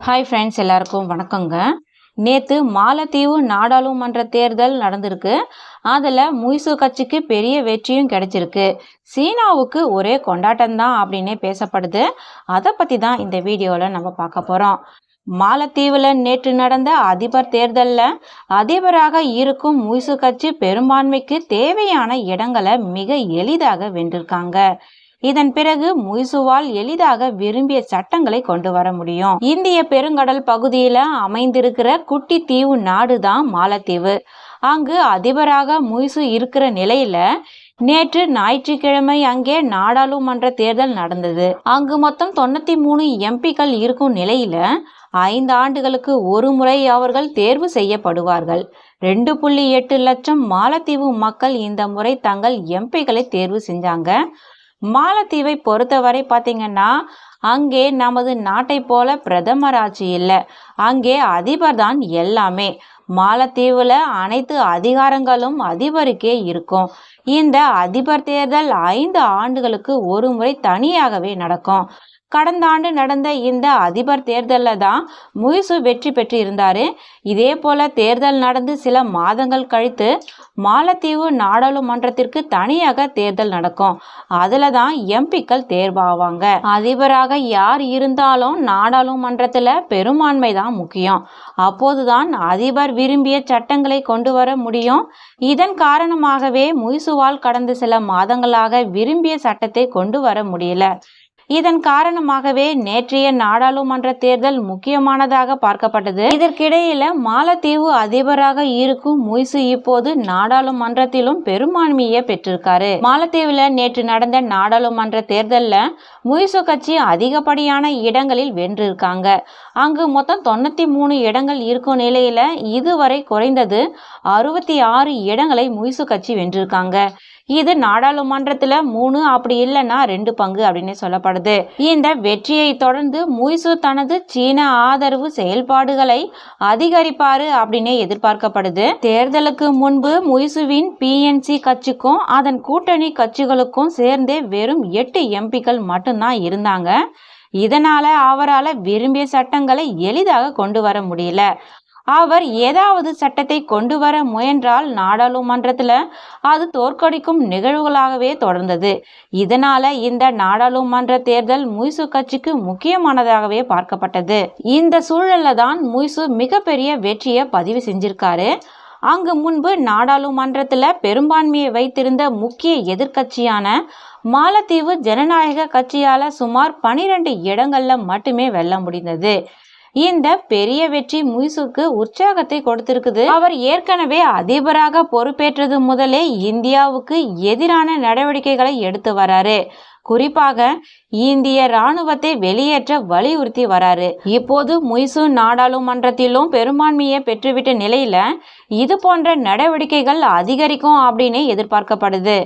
Hi friends எல்லாருக்கும் வணக்கங்க. நேற்று மாலத்தீவு நாடாளுமன்ற தேர்தல் நடந்திருக்கு. அதில் முய்சு கட்சிக்கு பெரிய வெற்றியும் கிடைச்சிருக்கு. சீனாவுக்கு ஒரே கொண்டாட்டம்தான் அப்படின்னே பேசப்படுது. அதை பற்றி தான் இந்த வீடியோவில் நம்ம பார்க்க போகிறோம் மாலத்தீவில் நேற்று நடந்த அதிபர் தேர்தலில் அதிபராக இருக்கும் முய்சு கட்சி பெரும்பான்மைக்கு தேவையான இடங்களை மிக எளிதாக வென்றிருக்காங்க. இதன் பிறகு முய்சுவால் எளிதாக விரும்பிய சட்டங்களை கொண்டு வர முடியும். இந்திய பெருங்கடல் பகுதியில அமைந்திருக்கிற குட்டி தீவு நாடு தான் மாலத்தீவு. அங்கு அதிபராக முய்சு இருக்கிற நிலையில நேற்று ஞாயிற்றுக்கிழமை அங்கே நாடாளுமன்ற தேர்தல் நடந்தது. அங்கு மொத்தம் தொண்ணூத்தி மூணு எம்பிக்கள் இருக்கும் நிலையில ஐந்து ஆண்டுகளுக்கு ஒரு முறை அவர்கள் தேர்வு செய்யப்படுவார்கள். ரெண்டு புள்ளி எட்டு லட்சம் மாலத்தீவு மக்கள் இந்த முறை தங்கள் எம்பிக்களை தேர்வு செஞ்சாங்க. மாலத்தீவை பொறுத்தவரை பார்த்தீங்கன்னா அங்கே நமது நாட்டை போல பிரதமர் ஆட்சி இல்லை. அங்கே அதிபர் தான் எல்லாமே. மாலத்தீவில் அனைத்து அதிகாரங்களும் அதிபருக்கே இருக்கும். இந்த அதிபர் தேர்தல் ஐந்து ஆண்டுகளுக்கு ஒரு முறை தனியாகவே நடக்கும். கடந்த ஆண்டு நடந்த இந்த அதிபர் தேர்தலில் தான் முயசு வெற்றி பெற்று இருந்தார் இதே போல தேர்தல் நடந்து சில மாதங்கள் கழித்து மாலத்தீவு நாடாளுமன்றத்திற்கு தனியாக தேர்தல் நடக்கும். அதில் தான் எம்பிக்கள் தேர்வாவாங்க. அதிபராக யார் இருந்தாலும் நாடாளுமன்றத்தில் பெரும்பான்மை தான் முக்கியம். அப்போதுதான் அதிபர் விரும்பிய சட்டங்களை கொண்டு வர முடியும். இதன் காரணமாகவே முயசுவால் கடந்த சில மாதங்களாக விரும்பிய சட்டத்தை கொண்டு வர முடியல. இதன் காரணமாகவே நேற்றைய நாடாளுமன்ற தேர்தல் முக்கியமானதாக பார்க்கப்பட்டது. இதற்கிடையில மாலத்தீவு அதிபராக இருக்கும் முய்சு இப்போது நாடாளுமன்றத்திலும் பெரும்பான்மையை பெற்றிருக்காரு. மாலத்தீவுல நேற்று நடந்த நாடாளுமன்ற தேர்தல்ல முய்சு கட்சி அதிகப்படியான இடங்களில் வென்றிருக்காங்க. அங்கு மொத்தம் தொண்ணூத்தி மூணு இடங்கள் இருக்கும் நிலையில இதுவரை குறைந்தது அறுபத்தி ஆறு இடங்களை முய்சு கட்சி வென்றிருக்காங்க. இது நாடாளுமன்றத்தில் மூணு அப்படி இல்லைன்னா ரெண்டு பங்கு அப்படின்னு சொல்லப்படுது. இந்த வெற்றியை தொடர்ந்து முய்சு தனது சீன ஆதரவு செயல்பாடுகளை அதிகரிப்பாரு அப்படின்னு எதிர்பார்க்கப்படுது. தேர்தலுக்கு முன்பு முய்சுவின் பிஎன்சி கட்சிக்கும் அதன் கூட்டணி கட்சிகளுக்கும் சேர்ந்தே வெறும் எட்டு எம்பிக்கள் மட்டும்தான் இருந்தாங்க. இதனால அவரால் விரும்பிய சட்டங்களை எளிதாக கொண்டு வர முடியல. அவர் ஏதாவது சட்டத்தை கொண்டு வர முயன்றால் நாடாளுமன்றத்தில் அது தோற்கடிக்கும் நிகழ்வுகளாகவே தொடர்ந்தது. இதனால இந்த நாடாளுமன்ற தேர்தல் முய்சு கட்சிக்கு முக்கியமானதாகவே பார்க்கப்பட்டது. இந்த சூழல்ல தான் முய்சு மிகப்பெரிய வெற்றியை பதிவு செஞ்சிருக்காரு. அங்கு முன்பு நாடாளுமன்றத்தில் பெரும்பான்மையை வைத்திருந்த முக்கிய எதிர்க்கட்சியான மாலத்தீவு ஜனநாயக கட்சியால் சுமார் பனிரெண்டு இடங்களில் மட்டுமே வெல்ல முடிந்தது. இந்த பெரிய வெற்றி முய்சுக்கு உற்சாகத்தை கொடுத்திருக்குது. அவர் ஏற்கனவே அதிபராக பொறுப்பேற்றது முதலே இந்தியாவுக்கு எதிரான நடவடிக்கைகளை எடுத்து வராரு. குறிப்பாக இந்திய ராணுவத்தை வெளியேற்ற வலியுறுத்தி வராரு. இப்போது முய்சு நாடாளுமன்றத்திலும் பெரும்பான்மையை பெற்றுவிட்ட நிலையில இது போன்ற நடவடிக்கைகள் அதிகரிக்கும் அப்படின்னு எதிர்பார்க்கப்படுது.